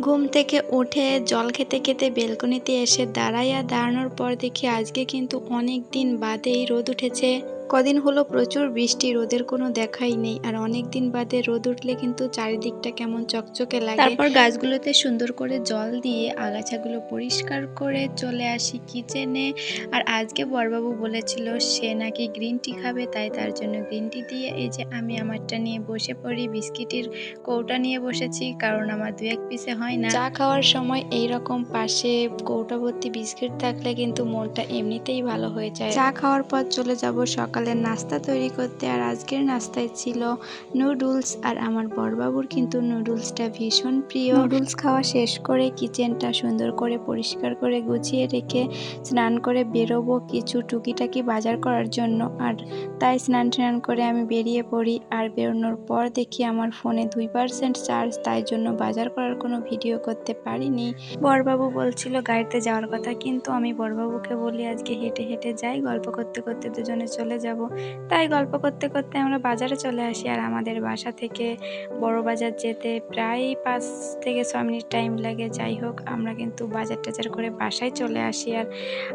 ঘুম থেকে উঠে জল খেতে খেতে বেলকনিতে এসে দাঁড়াইয়া দাঁড়ানোর পর দেখি আজকে কিন্তু অনেক দিন বাদেই রোদ উঠেছে। কদিন হলো প্রচুর বৃষ্টি রোদের কোনো দেখাই নেই আর অনেক দিন বাদে রোদ উঠলে কিন্তু চারিদিকটা কেমন চকচকে লাগে। তারপর গাছগুলোতে সুন্দর করে জল দিয়ে আগাছাগুলো পরিষ্কার করে চলে আসি কিচেনে আর আজকে বরবাবু বলেছিল সে নাকি গ্রিন টি খাবে তাই তার জন্য গ্রিন টি দিয়ে এই যে আমি আমারটা নিয়ে বসে পড়ি বিস্কিটের কৌটা নিয়ে বসেছি কারণ আমার দু এক পিসে হয় না। চা খাওয়ার সময় এই রকম পাশে কৌটা ভর্তি বিস্কিট থাকলে কিন্তু মনটা এমনিতেই ভালো হয়ে যায়। চা খাওয়ার পর চলে যাব সকালের নাস্তা তৈরি করতে আর আজকের নাস্তায় ছিল নুডলস। আর আমার বড়বাবুর কিন্তু নুডলসটা ভীষণ প্রিয়। নুডলস খাওয়া শেষ করে কিচেনটা সুন্দর করে পরিষ্কার করে গুছিয়ে রেখে স্নান করে বেরোবো কিছু টুকিটাকি বাজার করার জন্য। আর তাই স্নান টান করে আমি বেরিয়ে পড়ি আর বেরোনোর পর দেখি আমার ফোনে দুই পার্সেন্ট চার্জ, তাই জন্য বাজার করার কোনো ভিডিও করতে পারিনি। বরবাবু বলছিল গাড়িতে যাওয়ার কথা, কিন্তু আমি বরবাবুকে বলি আজকে হেঁটে হেঁটে যাই, গল্প করতে করতে দুজনে চলে যাব। তাই গল্প করতে করতে আমরা বাজারে চলে আসি আর আমাদের বাসা থেকে বড় বাজার যেতে প্রায় পাঁচ থেকে ছ মিনিট টাইম লাগে। যাই হোক আমরা কিন্তু বাজার টাজার করে বাসায় চলে আসি আর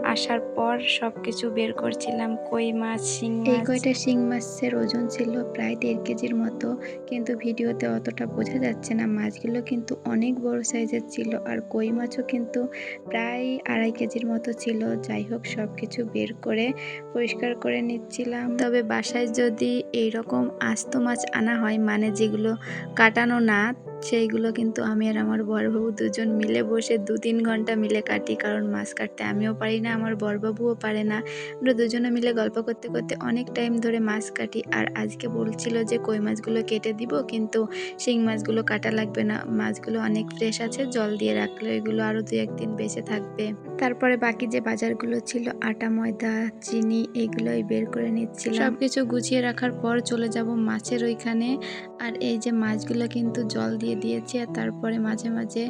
আসার পর সব কিছু বের করছিলাম। কই মাছ শিং এই কয়টা শিং মাছের ওজন ছিল? প্রায় দেড় কেজির মতো। কিন্তু ভিডিওতে অতটা বোঝা যাচ্ছে না। মাছগুলো কিন্তু অনেক বড় সাইজের ছিল আর কই মাছও কিন্তু প্রায় আড়াই কেজির মতো ছিল। যাই হোক সব কিছু বের করে পরিষ্কার করে নিচ্ছিলাম তবে বাসায় যদি এইরকম আস্ত মাছ আনা হয় মানে যেগুলো কাটানো না সেইগুলো কিন্তু আমি আর আমার বড়বাবু দুজন মিলে বসে দু তিন ঘণ্টা মিলে কাটি, কারণ মাছ কাটতে আমিও পারি না, আমার বড়বাবুও পারে না। আমরা দুজনে মিলে গল্প করতে করতে অনেক টাইম ধরে মাছ কাটি, আর আজকে বলছিল যে কই মাছগুলো কেটে দিব, কিন্তু শিং মাছগুলো কাটা লাগবে না। মাছগুলো অনেক ফ্রেশ আছে, জল দিয়ে রাখলে ওইগুলো আরও দু একদিন বেঁচে থাকবে। তারপরে বাকি যে বাজারগুলো ছিল, আটা, ময়দা, চিনি, এগুলোই বের করে নিচ্ছিলাম। সব কিছু গুছিয়ে রাখার পর চলে যাব মাছের ওইখানে। আর এই যে মাছগুলো কিন্তু জল দিয়ে দিয়েছি আর তারপরে মাঝে মাঝে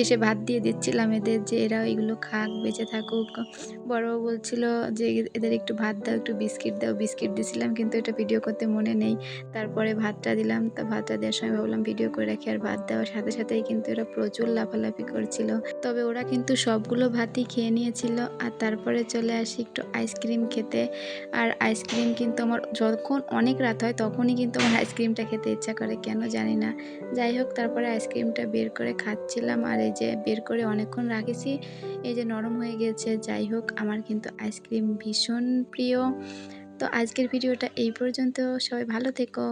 এসে ভাত দিয়ে দিচ্ছিলাম এদের যে এরা এগুলো খাক, বেঁচে থাকুক। বড়বাবু বলছিল যে এদের একটু ভাত দাও, একটু বিস্কিট দাও। বিস্কিট দিছিলাম কিন্তু এটা ভিডিও করতে মনে নেই। তারপরে ভাতটা দিলাম। তা ভাতটা দেওয়ার সময় ভাবলাম ভিডিও করে রাখি আর ভাত দেওয়ার সাথে সাথেই কিন্তু এরা প্রচুর লাফালাফি করছিল। তবে ওরা কিন্তু সবগুলো ভাতই খেয়ে নিয়েছিল। আর তারপরে চলে আসি একটু আইসক্রিম খেতে। আর আইসক্রিম কিন্তু আমার যখন অনেক রাত হয় তখনই কিন্তু আমার আইসক্রিমটা খেতে ইচ্ছা করে, কেন জানি না। যাই হোক, তারপরে আইসক্রিমটা বের করে খাচ্ছিলাম আর এই যে বের করে অনেকক্ষণ রাখেছি। এই যে নরম হয়ে গেছে, যাই হোক, আমার কিন্তু আইসক্রিম ভীষণ প্রিয়। তো আজকের ভিডিওটা এই পর্যন্ত। সবাই ভালো থেকো।